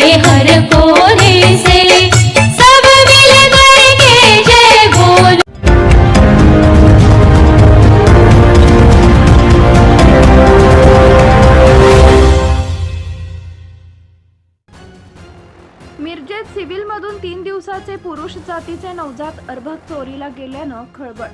मिरजेत civil हर कोने से। सब mill जय मिरजेत सिव्हिलमधून तीन दिवसाचे पुरुष जातीचे नवजात अर्भक चोरीला गेल्यानं खळबळ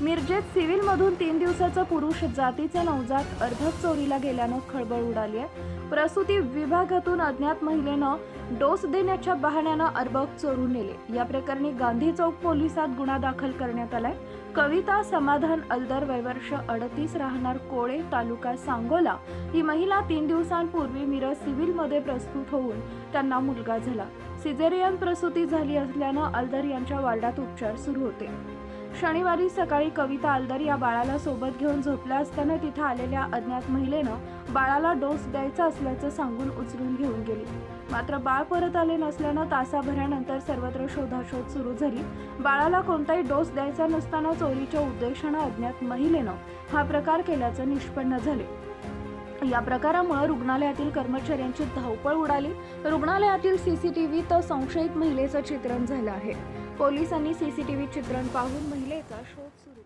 मिरजेत सिव्हिलमधून तीन दिवसाचं पुरुष जातीचा नवजात अर्धक चोरीला गेल्यानं खळबळ उडाली आहे. प्रसूती विभागातून अज्ञात महिलेनं डोस देण्याच्या बहाण्यानं अर्भक चोरून नेले. या प्रकरणी गांधी चौक पोलिसात गुन्हा दाखल करण्यात आलाय. कविता समाधान अल्दर वैवर्ष अडतीस राहणार कोळे तालुका सांगोला. ही महिला तीन दिवसांपूर्वी मिरज सिव्हिलमध्ये प्रस्तुत होऊन त्यांना मुलगा झाला. सिझेरियन प्रसूती झाली असल्यानं अल्दर यांच्या वार्डात उपचार सुरू होते. शनिवारी सकाळी कविता अलदर या बाळाला सोबत घेऊन झोपल्या असताना तिथं आलेल्या अज्ञात महिलेनं बाळाला डोस द्यायचा असल्याचं सांगून उचलून घेऊन गेली. मात्र बाळ परत आले नसल्यानं तासाभरानंतर सर्वत्र शोधाशोध सुरू झाली. बाळाला कोणताही डोस द्यायचा नसताना चोरीच्या उद्देशानं अज्ञात महिलेनं हा प्रकार केल्याचं निष्पन्न झाले. या प्रकारामुळे रुग्णालयातील कर्मचाऱ्यांची धावपळ उडाली. रुग्णालयातील सीसीटीव्ही तर संशयित महिलेचं चित्रण झालं आहे. पोलिसांनी सीसीटीव्ही चित्रण पाहून महिलेचा शोध सुरू